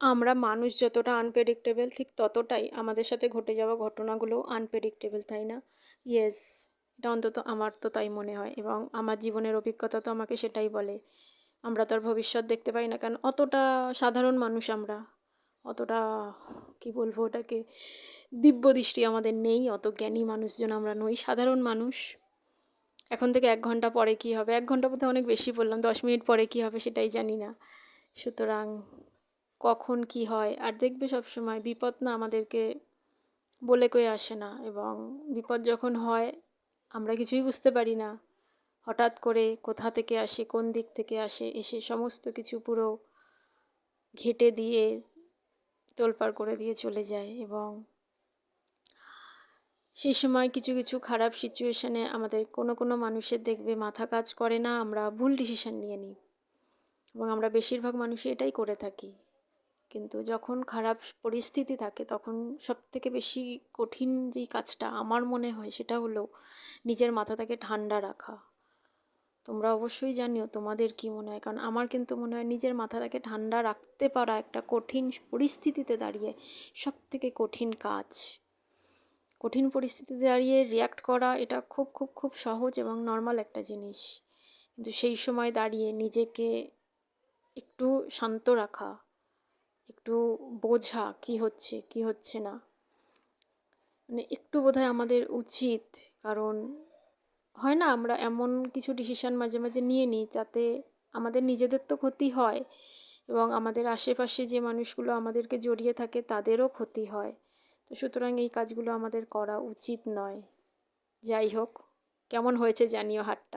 আমরা মানুষ যতটা আনপ্রেডিক্টেবল ঠিক ততটাই আমাদের সাথে ঘটে যাওয়া ঘটনাগুলোও আনপ্রেডিক্টেবল তাই না? ইয়েস এটা অন্তত আমার তো তাই মনে হয় এবং আমার জীবনের অভিজ্ঞতা তো আমাকে সেটাই বলে। আমরা তো আর ভবিষ্যৎ দেখতে পাই না, কারণ অতটা সাধারণ মানুষ আমরা। অতটা, কী বলব ওটাকে? দিব্য দৃষ্টি আমাদের নেই, অত জ্ঞানী মানুষজন আমরা নই, সাধারণ মানুষ। এখন থেকে এক ঘণ্টা পরে কী হবে? এক ঘণ্টা বোধহয় অনেক বেশি বললাম, দশ মিনিট পরে কী হবে সেটাই জানি না। সুতরাং কখন কি হয়, আর দেখবে সব সময় বিপদ না আমাদেরকে বলে কয়ে আসে না এবং বিপদ যখন হয়, আমরা কিছুই বুঝতে পারি না। হঠাৎ করে কোথা থেকে আসে, কোন দিক থেকে আসে, এসে সমস্ত কিছু পুরো ঘেটে দিয়ে তোলপাড় করে দিয়ে চলে যায় এবং সেই সময় কিছু কিছু খারাপ সিচুয়েশানে আমাদের কোনো কোনো মানুষের দেখবে মাথা কাজ করে না, আমরা ভুল ডিসিশান নিয়ে নিই এবং আমরা বেশিরভাগ মানুষই এটাই করে থাকি। কিন্তু যখন খারাপ পরিস্থিতি থাকে তখন সব থেকে বেশি কঠিন যেই কাজটা আমার মনে হয় সেটা হলো নিজের মাথাটাকে ঠান্ডা রাখা। তোমরা অবশ্যই জানিও তোমাদের কী মনে হয়, কারণ আমার কিন্তু মনে হয় নিজের মাথাটাকে ঠান্ডা রাখতে পারা একটা কঠিন পরিস্থিতিতে দাঁড়িয়ে সব থেকে কঠিন কাজ। কঠিন পরিস্থিতিতে দাঁড়িয়ে রিয়্যাক্ট করা এটা খুব খুব খুব সহজ এবং নর্মাল একটা জিনিস। কিন্তু সেই সময় দাঁড়িয়ে নিজেকে একটু শান্ত রাখা একটু বোঝা কি হচ্ছে কি হচ্ছে না। মানে একটু বোধহয় আমাদের উচিত, কারণ হয় না, আমরা এমন কিছু ডিসিশান মাঝে মাঝে নিয়ে নিই যাতে আমাদের নিজেদের তো ক্ষতি হয় এবং আমাদের আশেপাশে যে মানুষগুলো আমাদেরকে জড়িয়ে থাকে তাদেরও ক্ষতি হয়। তো সুতরাং এই কাজগুলো আমাদের করা উচিত নয়। যাই হোক, কেমন হয়েছে জানিও হাটটা